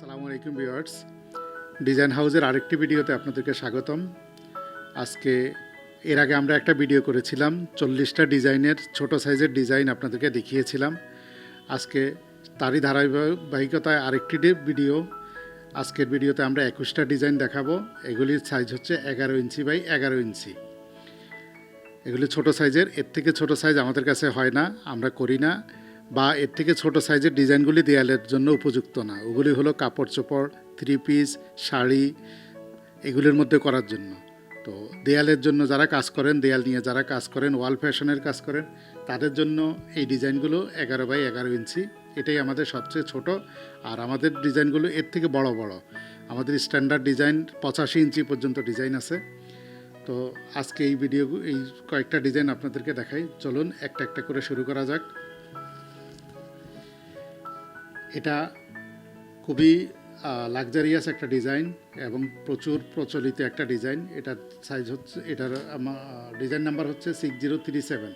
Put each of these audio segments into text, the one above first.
আসসালামু আলাইকুম viewers. Design হাউসের আরেকটি ভিডিওতে আপনাদেরকে স্বাগতম। আজকে এর আগে আমরা একটা ভিডিও করেছিলাম, চল্লিশটা ডিজাইনের, ছোট সাইজের ডিজাইন আপনাদেরকে দেখিয়েছিলাম। আজকে তারই ধারাবাহিকতায় আরেকটি ভিডিও। আজকের ভিডিওতে আমরা একুশটা ডিজাইন দেখাবো। এগুলির সাইজ হচ্ছে এগারো ইঞ্চি বাই এগারো ইঞ্চি। এগুলি ছোট সাইজের, এর থেকে ছোট সাইজ আমাদের কাছে হয় না, আমরা করি না। বা এর থেকে ছোট সাইজের ডিজাইনগুলি দেয়ালের জন্য উপযুক্ত না। ওগুলি হলো কাপড় চোপড় থ্রি পিস শাড়ি, এগুলির মধ্যে করার জন্য। তো দেয়ালের জন্য যারা কাজ করেন, দেয়াল নিয়ে যারা কাজ করেন, ওয়াল ফ্যাশনের কাজ করেন, তাদের জন্য এই ডিজাইনগুলো এগারো বাই এগারো ইঞ্চি। এটাই আমাদের সবচেয়ে ছোট আর আমাদের ডিজাইনগুলো এর থেকে বড় বড়। আমাদের স্ট্যান্ডার্ড ডিজাইন পঁচাশি ইঞ্চি পর্যন্ত ডিজাইন আছে। তো আজকে এই ভিডিও, এই কয়েকটা ডিজাইন আপনাদেরকে দেখাই। চলুন একটা একটা করে শুরু করা যাক। এটা খুবই লাক্সারিয়াস একটা ডিজাইন এবং প্রচুর প্রচলিত একটা ডিজাইন এটার সাইজ হচ্ছে, এটার ডিজাইন নাম্বার হচ্ছে সিক্স জিরো থ্রি সেভেন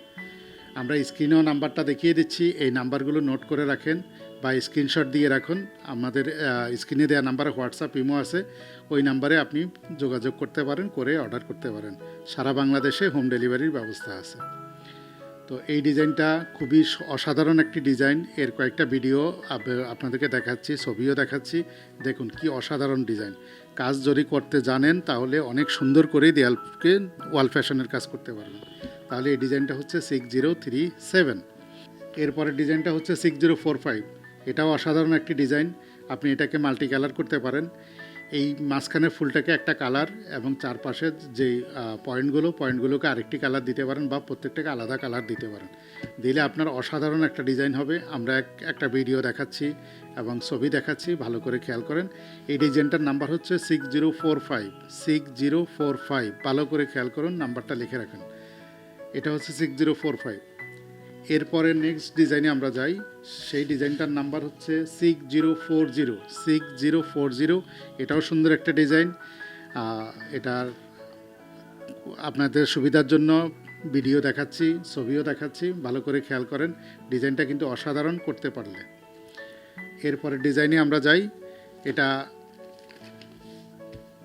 আমরা স্ক্রিনেও নাম্বারটা দেখিয়ে দিচ্ছি, এই নাম্বারগুলো নোট করে রাখেন বা স্ক্রিনশট দিয়ে রাখুন। আমাদের স্ক্রিনে দেওয়া নাম্বারে হোয়াটসঅ্যাপ ইমো আছে, ওই নাম্বারে আপনি যোগাযোগ করতে পারেন, করে অর্ডার করতে পারেন। সারা বাংলাদেশে হোম ডেলিভারির ব্যবস্থা আছে। তো এই ডিজাইনটা খুবই অসাধারণ একটি ডিজাইন। এর কয়েকটা ভিডিও আপনাদেরকে দেখাচ্ছি, ছবিও দেখাচ্ছি। দেখুন কি অসাধারণ ডিজাইন। কাজ যদি করতে জানেন, তাহলে অনেক সুন্দর করেই দেয়ালকে ওয়াল ফ্যাশনের কাজ করতে পারবেন। তাহলে এই ডিজাইনটা হচ্ছে সিক্স জিরো থ্রি সেভেন। এরপরের ডিজাইনটা হচ্ছে সিক্স জিরো ফোর ফাইভ। এটাও অসাধারণ একটি ডিজাইন। আপনি এটাকে মাল্টি কালার করতে পারেন। এই মাঝখানের ফুলটাকে একটা কালার এবং চারপাশের যে পয়েন্টগুলো, পয়েন্টগুলোকে আরেকটি কালার দিতে পারেন বা প্রত্যেকটাকে আলাদা কালার দিতে পারেন। দিলে আপনার অসাধারণ একটা ডিজাইন হবে। আমরা এক, একটা ভিডিও দেখাচ্ছি এবং ছবি দেখাচ্ছি। ভালো করে খেয়াল করেন। এই ডিজাইনটার নাম্বার হচ্ছে six zero four five six zero four five ভালো করে খেয়াল করুন নাম্বারটা লিখে রাখেন। এটা হচ্ছে সিক্স জিরো ফোর ফাইভ এরপরে নেক্সট ডিজাইনে আমরা যাই। সেই ডিজাইনটার নাম্বার হচ্ছে six zero four zero six zero four zero এটাও সুন্দর একটা ডিজাইন এটার আপনাদের সুবিধার জন্য ভিডিও দেখাচ্ছি, ছবিও দেখাচ্ছি, ভালো করে খেয়াল করেন ডিজাইনটা কিন্তু অসাধারণ করতে পারলে। এরপরে ডিজাইনে আমরা যাই, এটা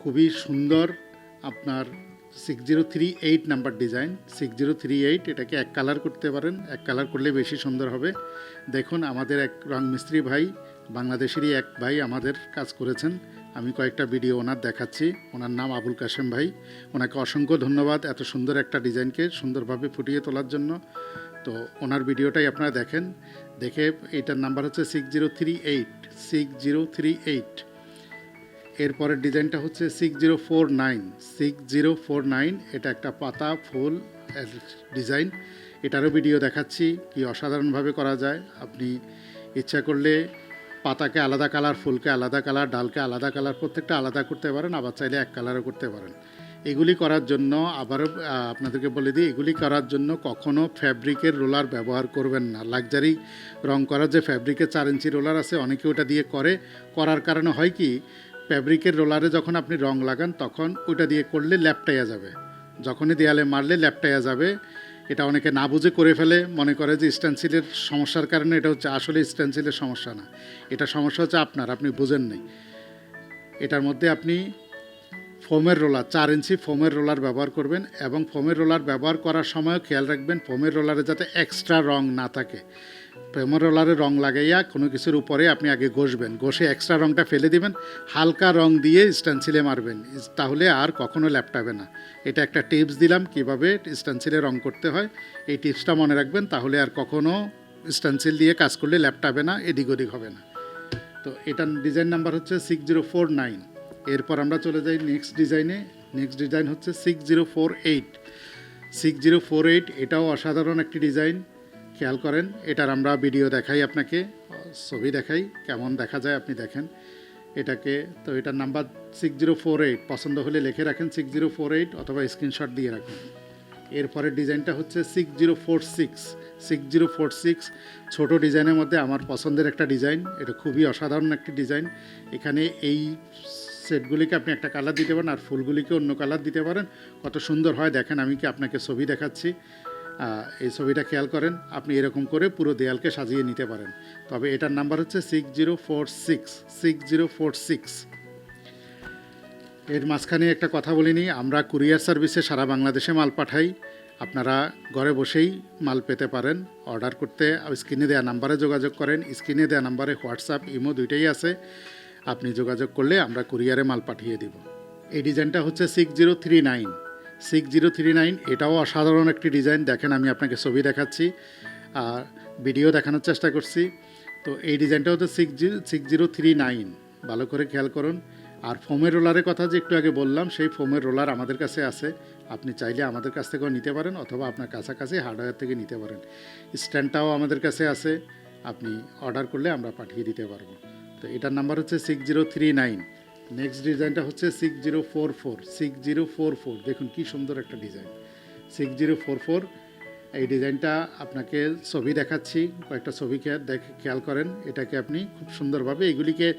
খুবই সুন্দর, আপনার six zero three eight number design six zero three eight এটাকে এক কালার করতে পারেন, এক কালার করলে বেশি সুন্দর হবে। দেখুন, আমাদের এক রং মিস্ত্রি ভাই, বাংলাদেশেরই এক ভাই আমাদের কাজ করেছেন। আমি কয়েকটা ভিডিও ওনার দেখাচ্ছি। ওনার নাম আবুল কাশেম ভাই। ওনাকে অসংখ্য ধন্যবাদ এত সুন্দর একটা ডিজাইনকে সুন্দরভাবে ফুটিয়ে তোলার জন্য। তো ওনার ভিডিওটাই আপনারা দেখেন। দেখে এটার নাম্বার হচ্ছে six zero three eight six zero three eight এরপরের ডিজাইনটা হচ্ছে six zero four nine six zero four nine এটা একটা পাতা, ফুল ডিজাইন। এটারও ভিডিও দেখাচ্ছি কি অসাধারণভাবে করা যায়। আপনি ইচ্ছা করলে পাতাকে আলাদা কালার, ফুলকে আলাদা কালার, ডালকে আলাদা কালার, প্রত্যেকটা আলাদা করতে পারেন, আবার চাইলে এক কালারও করতে পারেন। এগুলি করার জন্য আবারও আপনাদেরকে বলে দিই, এগুলি করার জন্য কখনও ফ্যাব্রিকের রোলার ব্যবহার করবেন না। লাক্সারি রং করার যে ফ্যাব্রিকের চার ইঞ্চি রোলার আছে, অনেকে ওটা দিয়ে করে। করার কারণে হয় কি ফ্যাব্রিকের রোলারে যখন আপনি রং লাগান, তখন ওইটা দিয়ে করলে ল্যাপটাইয়া যাবে। যখনই দেয়ালে মারলে ল্যাপটাইয়া যাবে, এটা অনেকে না বুঝে করে ফেলে, মনে করে যে স্ট্যান্সিলের সমস্যার কারণে এটা হচ্ছে আসলে স্ট্যান্সিলের সমস্যা না। এটা সমস্যা হচ্ছে আপনার, আপনি বুঝেন নাই। এটার মধ্যে আপনি ফোমের রোলার, চার ইঞ্চি ফোমের রোলার ব্যবহার করবেন এবং ফোমের রোলার ব্যবহার করার সময়ও খেয়াল রাখবেন ফোমের রোলারে যাতে এক্সট্রা রং না থাকে। ফোমের রোলারে রং লাগাইয়া কোনো কিছুর উপরে আপনি আগে ঘষবেন, ঘষে এক্সট্রা রংটা ফেলে দিবেন, হালকা রং দিয়ে স্ট্যান্সিলে মারবেন তাহলে আর কখনো ল্যাপটাবে না। এটা একটা টিপস দিলাম কীভাবে স্ট্যান্সিলে রং করতে হয়। এই টিপসটা মনে রাখবেন, তাহলে আর কখনো স্ট্যান্সিল দিয়ে কাজ করলে ল্যাপটাবে না, এদিক ওদিক হবে না। তো এটার ডিজাইন নাম্বার হচ্ছে সিক্স জিরো ফোর নাইন এরপর আমরা চলে যাই নেক্সট ডিজাইনে নেক্সট ডিজাইন হচ্ছে six zero four eight six zero four eight এটাও অসাধারণ একটি ডিজাইন খেয়াল করেন, এটার আমরা ভিডিও দেখাই আপনাকে, ছবি দেখাই, কেমন দেখা যায় আপনি দেখেন। এটাকে, তো এটার number six zero four eight পছন্দ হলে লিখে রাখেন সিক্স জিরো ফোর এইট অথবা স্ক্রিনশট দিয়ে রাখুন। এরপরের ডিজাইনটা হচ্ছে six zero four six six zero four six ছোটো ডিজাইনের মধ্যে আমার পছন্দের একটা ডিজাইন এটা খুবই অসাধারণ একটি ডিজাইন এখানে এই সেটগুলিকে আপনি একটা কালার দিতে পারেন আর ফুলগুলিকে অন্য কালার দিতে পারেন। কত সুন্দর হয়, দেখেন আমি কি আপনাকে ছবি দেখাচ্ছি। এই ছবিটা খেয়াল করেন, আপনি এরকম করে পুরো দেয়ালকে সাজিয়ে নিতে পারেন। তবে এটার নাম্বার হচ্ছে six zero four six six zero four six এর মাঝখানে একটা কথা বলিনি আমরা কুরিয়ার সার্ভিসে সারা বাংলাদেশে মাল পাঠাই। আপনারা ঘরে বসেই মাল পেতে পারেন। অর্ডার করতে স্ক্রিনে দেওয়া নাম্বারে যোগাযোগ করেন, স্ক্রিনে দেওয়া নাম্বারে হোয়াটসঅ্যাপ, ইমো দুইটাই আছে। আপনি যোগাযোগ করলে আমরা কুরিয়ারে মাল পাঠিয়ে দিব। এই ডিজাইনটা হচ্ছে six zero three nine six zero three nine এটাও অসাধারণ একটি ডিজাইন। দেখেন, আমি আপনাকে ছবি দেখাচ্ছি আর ভিডিও দেখানোর চেষ্টা করছি। তো এই ডিজাইনটা হচ্ছে six zero six zero three nine ভালো করে খেয়াল করুন। আর ফোমের রোলারের কথা যে একটু আগে বললাম, সেই ফোমের রোলার আমাদের কাছে আছে। আপনি চাইলে আমাদের কাছ থেকেও নিতে পারেন অথবা আপনার কাছাকাছি হার্ডওয়্যার থেকে নিতে পারেন। স্ট্যান্ডটাও আমাদের কাছে আছে। আপনি অর্ডার করলে আমরা পাঠিয়ে দিতে পারব। তো এটার নাম্বার হচ্ছে six zero three nine next ডিজাইনটা হচ্ছে six zero four four six zero four four দেখুন কী সুন্দর একটা design six zero four four এই ডিজাইনটা আপনাকে ছবি দেখাচ্ছি, কয়েকটা ছবি খেয়া- দেখে, খেয়াল করেন, এটাকে আপনি খুব সুন্দরভাবে এগুলিকে,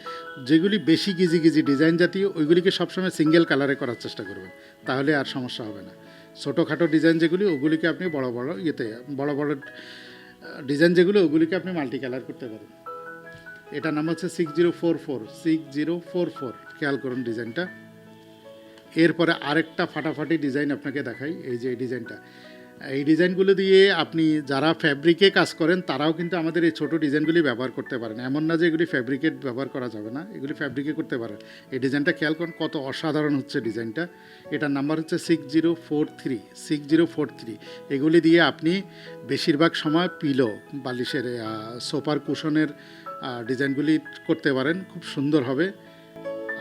যেগুলি বেশি গিজি গিজি ডিজাইন জাতীয়, ওইগুলিকে সবসময় সিঙ্গেল কালারে করার চেষ্টা করবেন, তাহলে আর সমস্যা হবে না। ছোটোখাটো ডিজাইন যেগুলি, ওগুলিকে আপনি বড় বড় ইয়েতে, বড় বড় ডিজাইন যেগুলো, ওগুলিকে আপনি মাল্টি কালার করতে পারেন। এটার নাম হচ্ছে six zero four four six zero four four খেয়াল করুন ডিজাইনটা। এরপরে আরেকটা ফাটাফাটি ডিজাইন আপনাকে দেখাই, এই যে এই ডিজাইনটা। এই ডিজাইনগুলো দিয়ে আপনি যারা ফ্যাব্রিকে কাজ করেন, তারাও কিন্তু আমাদের এই ছোটো ডিজাইনগুলি ব্যবহার করতে পারেন। এমন না যে এগুলি ফ্যাব্রিকেট ব্যবহার করা যাবে না, এগুলি ফ্যাব্রিকে করতে পারেন। এই ডিজাইনটা খেয়াল করুন, কত অসাধারণ হচ্ছে ডিজাইনটা। এটার নাম্বার হচ্ছে six zero four three six zero four three এগুলি দিয়ে আপনি বেশিরভাগ সময় পিলো, বালিশের সোফার কুশনের ডিজাইনগুলি করতে পারেন, খুব সুন্দর হবে।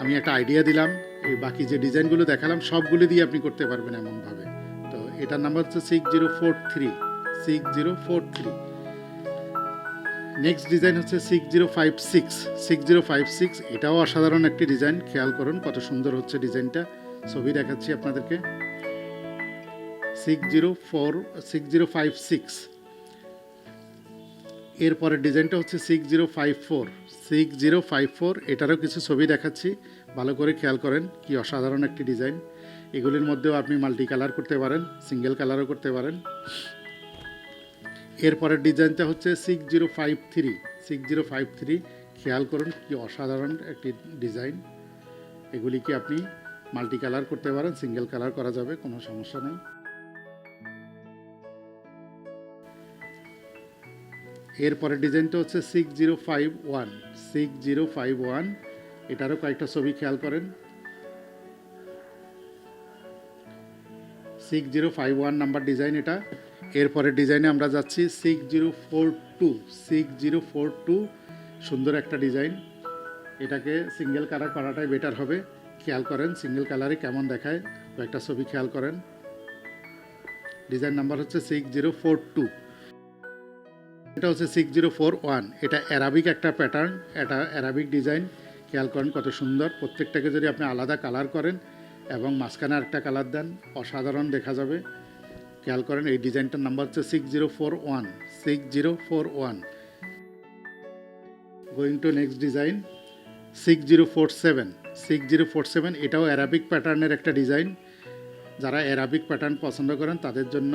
আমি একটা আইডিয়া দিলাম, এই বাকি যে ডিজাইনগুলো দেখালাম, সবগুলো দিয়ে আপনি করতে পারবেন এমনভাবে। তো এটার নাম্বার হচ্ছে six zero four three six zero four three next design হচ্ছে six zero five six six zero five six এটাও অসাধারণ একটি ডিজাইন খেয়াল করুন কত সুন্দর হচ্ছে ডিজাইনটা। ছবি দেখাচ্ছি আপনাদেরকে। Six zero four six zero five six এরপরের ডিজাইনটা হচ্ছে six zero five four six zero five four এটারও কিছু ছবি দেখাচ্ছি। ভালো করে খেয়াল করেন কি অসাধারণ একটি ডিজাইন। এগুলির মধ্যেও আপনি মাল্টি কালার করতে পারেন, সিঙ্গেল কালারও করতে পারেন। এরপরের ডিজাইনটা হচ্ছে six zero five three six zero five three খেয়াল করুন কি অসাধারণ একটি ডিজাইন। এগুলিকে আপনি মাল্টি কালার করতে পারেন, সিঙ্গেল কালার করা যাবে, কোনো সমস্যা নেই। এরপরের ডিজাইনটা হচ্ছে six zero five one six zero five one এটারও কয়েকটা ছবি খেয়াল করেন। Six zero five one number design এটা। এরপরের ডিজাইনে আমরা যাচ্ছি six zero four two six zero four two সুন্দর একটা ডিজাইন এটাকে সিঙ্গেল কালার করাটাই বেটার হবে। খেয়াল করেন সিঙ্গেল কালারে কেমন দেখায়, কয়েকটা ছবি খেয়াল করেন। ডিজাইন নাম্বার হচ্ছে সিক্স জিরো ফোর টু এটা হচ্ছে সিক্স জিরো ফোর ওয়ান এটা অ্যারাবিক একটা প্যাটার্ন এটা অ্যারাবিক ডিজাইন খেয়াল করেন কত সুন্দর। প্রত্যেকটাকে যদি আপনি আলাদা কালার করেন এবং মাঝখানে একটা কালার দেন, অসাধারণ দেখা যাবে। খেয়াল করেন এই ডিজাইনটার নাম্বার হচ্ছে six zero four one six zero four one going to next design six zero four seven six zero four seven এটাও অ্যারাবিক প্যাটার্নের একটা ডিজাইন যারা অ্যারাবিক প্যাটার্ন পছন্দ করেন, তাদের জন্য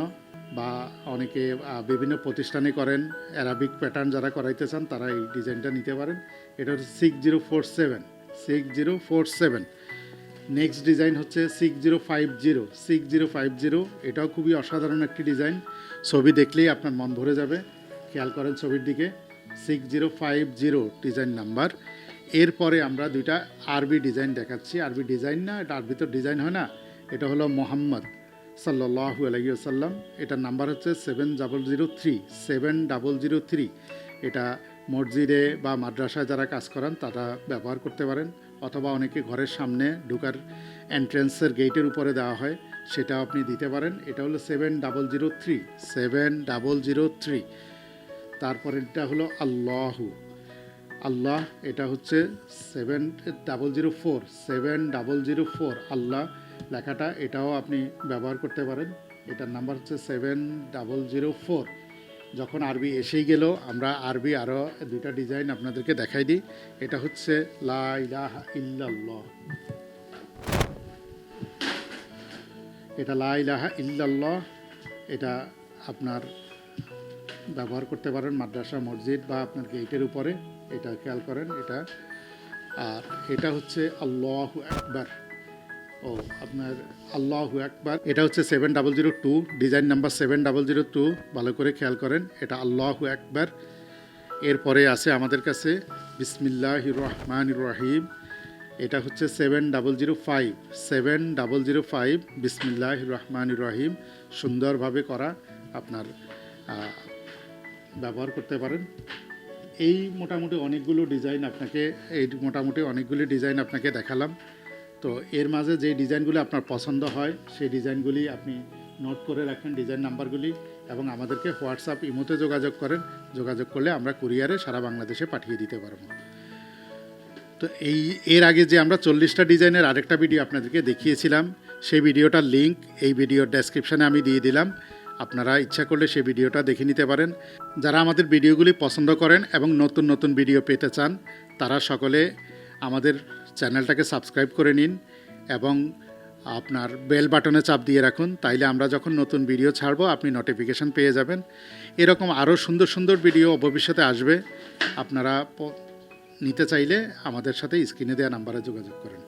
বা অনেকে বিভিন্ন প্রতিষ্ঠানে করেন অ্যারাবিক প্যাটার্ন যারা করাইতে চান, তারা এই ডিজাইনটা নিতে পারেন। এটা হচ্ছে six zero four seven six zero four seven next design হচ্ছে six zero five zero six zero five zero এটাও খুবই অসাধারণ একটি ডিজাইন ছবি দেখলেই আপনার মন ভরে যাবে। খেয়াল করেন ছবির দিকে। Six zero five zero design number এরপরে আমরা দুইটা আরবি ডিজাইন দেখাচ্ছি। আরবি ডিজাইন না, এটা আরবি তো ডিজাইন হয় না। এটা হলো মোহাম্মদ। সাল্লাহু আলহিউসাল্লাম এটার নাম্বার হচ্ছে seven double zero three seven double zero three এটা মসজিদে বা মাদ্রাসায় যারা কাজ করেন, তারা ব্যবহার করতে পারেন। অথবা অনেকে ঘরের সামনে ঢুকার এন্ট্রেন্সের গেটের উপরে দেওয়া হয়, সেটাও আপনি দিতে পারেন। এটা হলো seven double zero three seven double zero three তারপরেরটা হলো আল্লাহু। আল্লাহ, এটা হচ্ছে seven double zero four seven double zero four আল্লাহ লেখাটা এটাও আপনি ব্যবহার করতে পারেন। এটার নাম্বার হচ্ছে সেভেন ডাবল জিরো ফোর। যখন আরবি এসেই গেল, আমরা আরবি আরও দুইটা ডিজাইন আপনাদেরকে দেখাই দিই। এটা হচ্ছে লা ইলাহা ইল্লাল্লাহ। এটা লা ইলাহা ইল্লাল্লাহ। এটা আপনার ব্যবহার করতে পারেন মাদ্রাসা, মসজিদ বা আপনার গেটের উপরে। এটা খেয়াল করেন এটা। আর এটা হচ্ছে আল্লাহ একবার ও, আপনার আল্লাহ একবার এটা হচ্ছে seven double zero two design number seven double zero two ভালো করে খেয়াল করেন, এটা আল্লাহ একবার এরপরে আছে আমাদের কাছে বিসমিল্লাহ রহমান রহিম, এটা হচ্ছে seven double zero five seven double zero five বিসমিল্লাহ রহমান রহিম, সুন্দরভাবে করা আপনার ব্যবহার করতে পারেন। এই মোটামুটি অনেকগুলো ডিজাইন আপনাকে, এই মোটামুটি অনেকগুলি ডিজাইন আপনাকে দেখালাম। তো এর মাঝে যে ডিজাইনগুলি আপনার পছন্দ হয়, সেই ডিজাইনগুলি আপনি নোট করে রাখেন ডিজাইন নাম্বারগুলি এবং আমাদেরকে হোয়াটসঅ্যাপ ইমোতে যোগাযোগ করেন। যোগাযোগ করলে আমরা কুরিয়ারে সারা বাংলাদেশে পাঠিয়ে দিতে পারব। তো এই, এর আগে যে আমরা চল্লিশটা ডিজাইনের আরেকটা ভিডিও আপনাদেরকে দেখিয়েছিলাম, সেই ভিডিওটার লিঙ্ক এই ভিডিওর ডেসক্রিপশানে আমি দিয়ে দিলাম। আপনারা ইচ্ছা করলে সেই ভিডিওটা দেখে নিতে পারেন। যারা আমাদের ভিডিওগুলি পছন্দ করেন এবং নতুন নতুন ভিডিও পেতে চান, তারা সকলে আমাদের চ্যানেলটাকে সাবস্ক্রাইব করে নিন এবং আপনার বেল বাটনে চাপ দিয়ে রাখুন, তাইলে আমরা যখন নতুন ভিডিও ছাড়বো, আপনি নোটিফিকেশান পেয়ে যাবেন। এরকম আরও সুন্দর সুন্দর ভিডিও ভবিষ্যতে আসবে। আপনারা নিতে চাইলে আমাদের সাথে স্ক্রিনে দেওয়া নাম্বারে যোগাযোগ করেন।